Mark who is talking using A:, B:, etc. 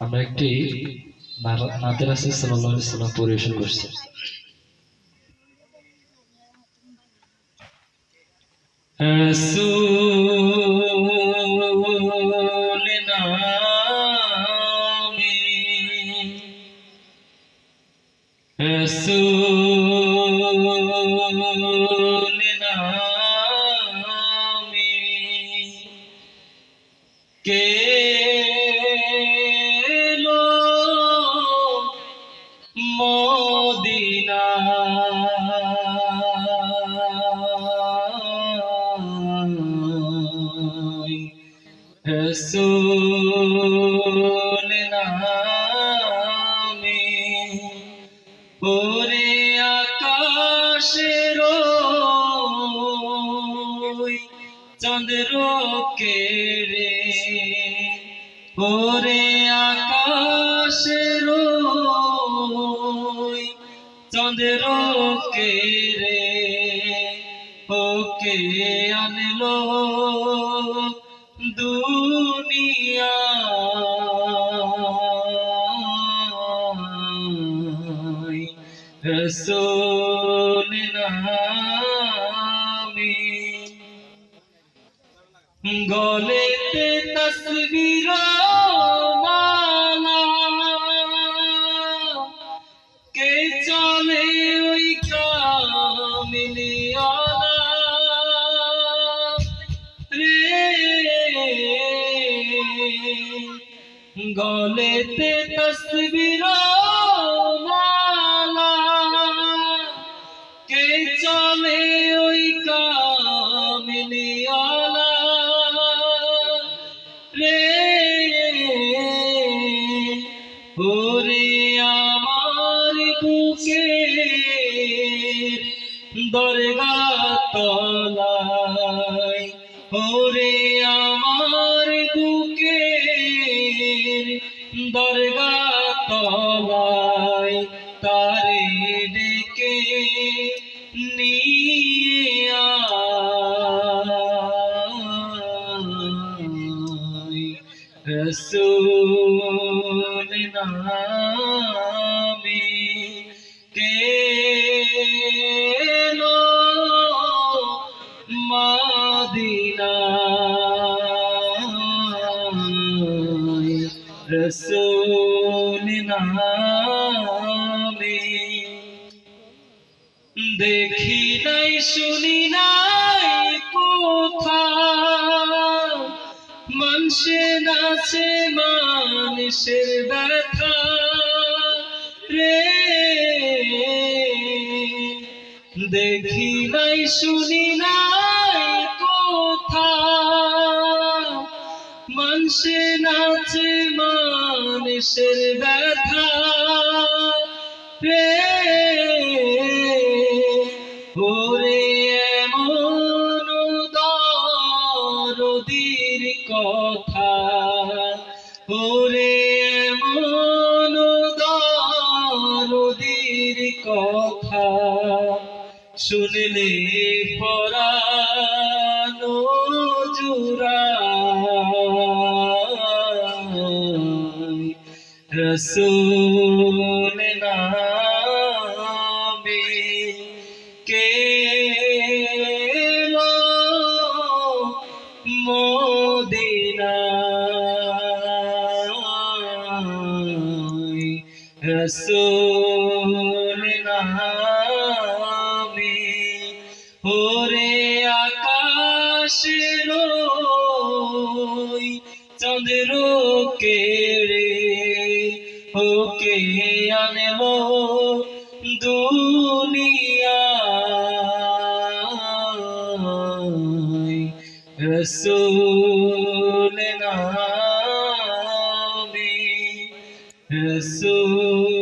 A: আমরা একটি নাতের পরিবেশন করছি। রসূল নামে চন্দ্র কেড়ে ওরে আকাশের চন্দ্র কেড়ে ওকে আনলো দুনিয়া। রসূল গলেতে তসবির মালা। কে চলে ওই কামিলিয়ালা রে গলেতে তসবির মালা। কে চলে ওরে আমার বুকে দরগা তলায় তারে ডেকে নিয়ে রসূল নামে কে রসূল নামে দেখি নাই শুনি নাই কোথা মানুষে নাচে মানুষের ব্যথা রে দেখি নাই শুনি নাই কোথা মানুষে নাচে মানুষের ব্যথা। ওরে এমন দরদির কথা। ওরে এমন দরদির কথা। শুনলে পরানো জুড়ায় রসূল নামে কে মদিনা নামে ওরে আকাশের চন্দ্র কেড়ে বুকে আনব দুনিয়া। রসুল নামে রসুল